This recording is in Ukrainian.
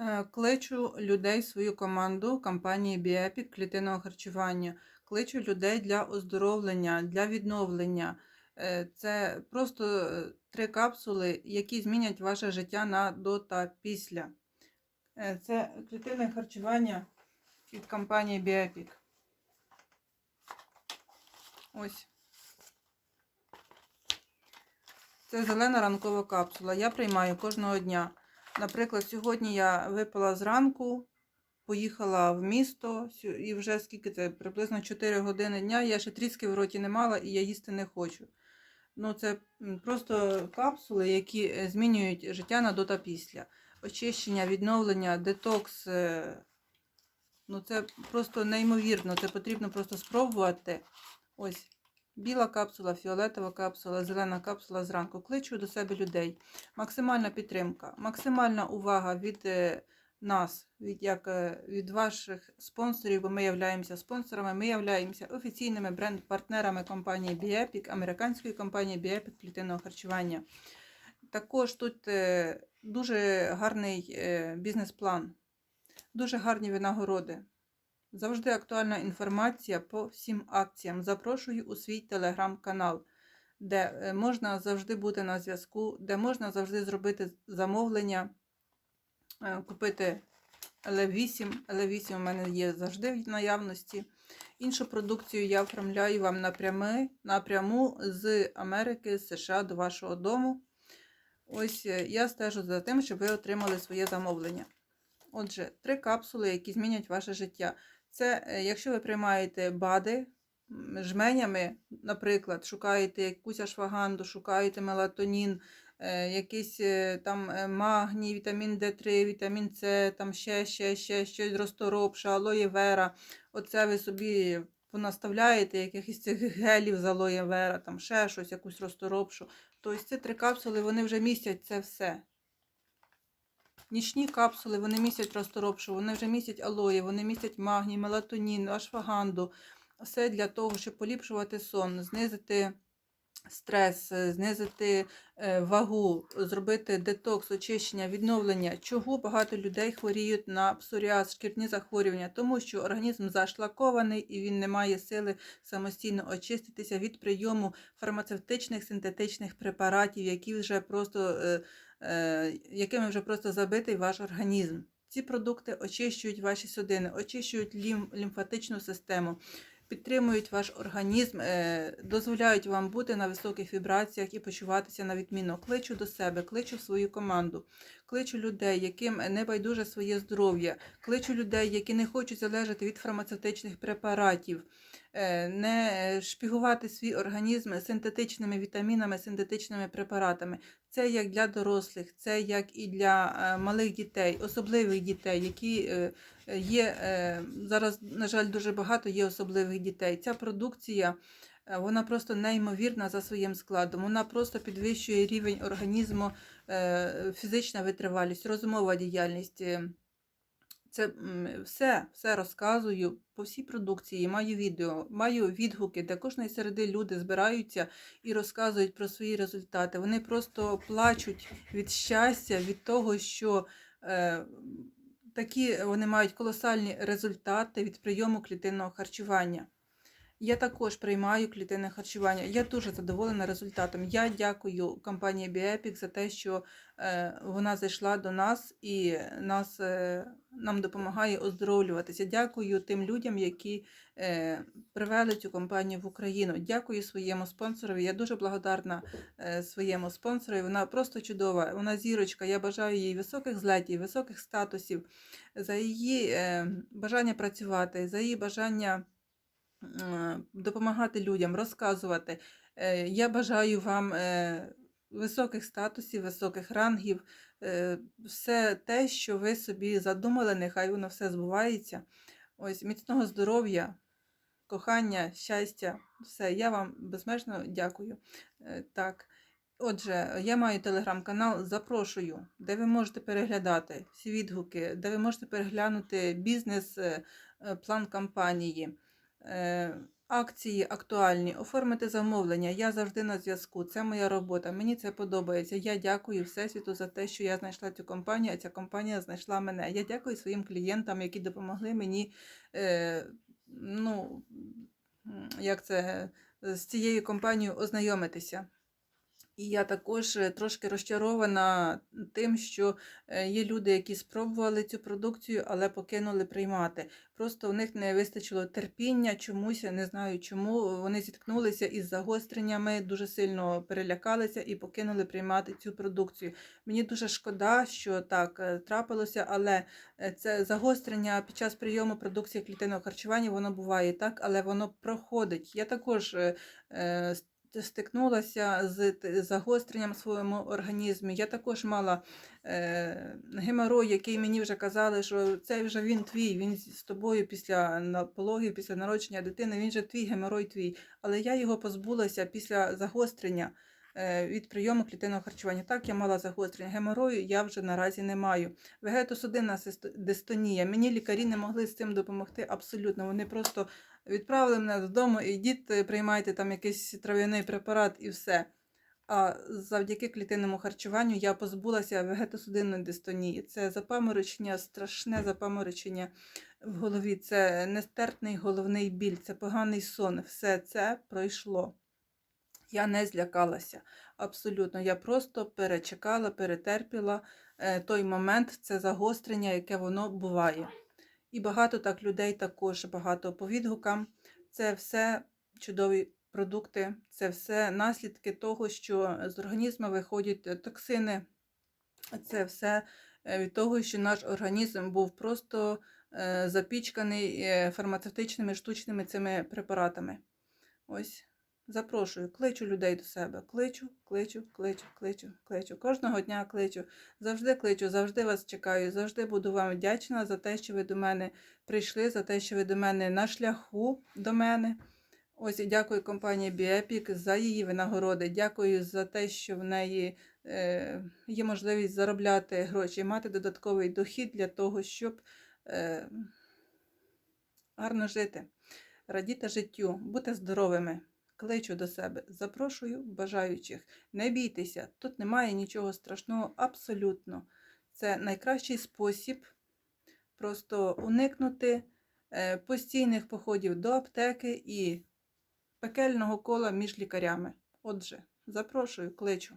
Е, Кличу людей в свою команду компанії Біепік клітинного харчування. Кличу людей для оздоровлення, для відновлення. Е, Це просто е, три капсули, які змінять ваше життя на до та після. Це клітинне харчування від компанії Біепік. Ось. Це зелена ранкова капсула. Я приймаю кожного дня. Наприклад, сьогодні я випила зранку, поїхала в місто, і вже скільки це, приблизно 4 години дня, я ще тріски в роті не мала і я їсти не хочу. Ну, це просто капсули, які е, змінюють життя на до та після. Очищення, відновлення, детокс. е, Ну, це просто неймовірно. Це потрібно просто спробувати. Ось. Біла капсула, фіолетова капсула, зелена капсула зранку. Кличу до себе людей. Максимальна підтримка, максимальна увага від е, нас, від, як, е, від ваших спонсорів, бо ми являємося спонсорами, ми являємося офіційними бренд-партнерами компанії Біепік, американської компанії Біепік клітинного харчування. Також тут е, дуже гарний бізнес-план, дуже гарні винагороди. Завжди актуальна інформація по всім акціям. Запрошую у свій телеграм-канал, де е, можна завжди бути на зв'язку, де можна завжди зробити замовлення, е, купити L8. L8 у мене є завжди в наявності. Іншу продукцію я оформляю вам напрями, напряму з Америки, з США до вашого дому. Ось е, я стежу за тим, щоб ви отримали своє замовлення. Отже, три капсули, які змінять ваше життя. Це е, якщо ви приймаєте БАДи жменями, наприклад, шукаєте якусь ашваганду, шукаєте мелатонін, е, якийсь е, там магній, вітамін Д3, вітамін С, там ще, ще, ще щось розторопша, алоє вера. Оце ви собі понаставляєте якихось цих гелів з алоє вера, там ще щось, якусь розторопшу. Тобто ці три капсули вони вже містять це все. Нічні капсули, вони містять розторопшу, вони вже містять алої, вони містять магній, мелатонін, ашфаганду. Все для того, щоб поліпшувати сон, знизити стрес, е, знизити е, вагу, зробити детокс, очищення, відновлення. Чого багато людей хворіють на псоріаз, шкірні захворювання? Тому що організм зашлакований і він не має сили самостійно очиститися від прийому фармацевтичних синтетичних препаратів, які вже просто. е, якими вже просто забитий ваш організм. Ці продукти очищують ваші судини, очищують лім, лімфатичну систему, підтримують ваш організм, е, дозволяють вам бути на високих вібраціях і почуватися на відмінно. Кличу до себе, кличу в свою команду, кличу людей, яким не байдуже своє здоров'я, кличу людей, які не хочуть залежати від фармацевтичних препаратів. е, Не шпігувати свій організм синтетичними вітамінами, синтетичними препаратами. Це як для дорослих, це як і для е, малих дітей, особливих дітей, які е, е, є е, зараз, на жаль, дуже багато є особливих дітей. Ця продукція е, вона просто неймовірна за своїм складом. Вона просто підвищує рівень організму, е, фізична витривалість, розумова діяльність. е, Це все, все розказую по всій продукції. Маю відео, маю відгуки, де кожної середи люди збираються і розказують про свої результати. Вони просто плачуть від щастя, від того, що е, такі вони мають колосальні результати від прийому клітинного харчування. Я також приймаю клітинне харчування. Я дуже задоволена результатом. Я дякую компанії Біепік за те, що е, вона зайшла до нас і нас, е, нам допомагає оздоровлюватися. Дякую тим людям, які е, привели цю компанію в Україну. Дякую своєму спонсорові. Я дуже благодарна своєму спонсорові. Вона просто чудова. Вона зірочка. Я бажаю їй високих злетів, високих статусів, за її бажання працювати, за її бажання допомагати людям, розказувати. Е, Я бажаю вам е, високих статусів, високих рангів, е, все те, що ви собі задумали, нехай воно все збувається. Ось міцного здоров'я, кохання, щастя, все. Я вам безмежно дякую. Е, Так. Отже, я маю телеграм-канал, запрошую, де ви можете переглядати всі відгуки, де ви можете переглянути бізнес-план компанії. Е, Акції актуальні, оформити замовлення. Я завжди на зв'язку. Це моя робота. Мені це подобається. Я дякую Всесвіту за те, що я знайшла цю компанію, а ця компанія знайшла мене. Я дякую своїм клієнтам, які допомогли мені. Е, ну, як це, з цією компанією ознайомитися. І я також е, трошки розчарована тим, що е, є люди, які спробували цю продукцію, але покинули приймати. Просто у них не вистачило терпіння чомусь, не знаю чому. Вони зіткнулися із загостреннями, дуже сильно перелякалися і покинули приймати цю продукцію. Мені дуже шкода, що так е, трапилося, але це загострення під час прийому продукції клітинного харчування, воно буває так, але воно проходить. Я також стикнулася з загостренням в своєму організмі. Я також мала е, геморой, який мені вже казали, що це вже він твій, він з тобою після пологів, після народження дитини, він же твій геморой твій. Але я його позбулася після загострення від прийому клітинного харчування. Так, я мала загострення геморою, я вже наразі не маю. Вегетосудинна дистонія. Мені лікарі не могли з цим допомогти абсолютно. Вони просто відправили мене додому, і йдіть, приймайте там якийсь трав'яний препарат і все. А завдяки клітинному харчуванню я позбулася вегетосудинної дистонії. Це запаморочення, страшне запаморочення в голові. Це нестерпний головний біль, це поганий сон. Все це пройшло. Я не злякалася. Абсолютно. Я просто перечекала, перетерпіла е, той момент, це загострення, яке воно буває. І багато так людей також, багато по відгукам. Це все чудові продукти, це все наслідки того, що з організму виходять е, токсини. Це все е, від того, що наш організм був просто запічканий фармацевтичними штучними цими препаратами. Ось. Запрошую, кличу людей до себе. Кличу, кличу, кличу, кличу, кличу. Кожного дня кличу. Завжди кличу, завжди вас чекаю, завжди буду вам вдячна за те, що ви до мене прийшли, за те, що ви до мене на шляху до мене. Ось і дякую компанії Біепік за її винагороди. Дякую за те, що в неї е, є можливість заробляти гроші, мати додатковий дохід для того, щоб е, гарно жити, радіти життю, бути здоровими. Кличу до себе, запрошую бажаючих. Не бійтеся, тут немає нічого страшного абсолютно. Це найкращий спосіб просто уникнути е, постійних походів до аптеки і пекельного кола між лікарями. Отже, запрошую, кличу.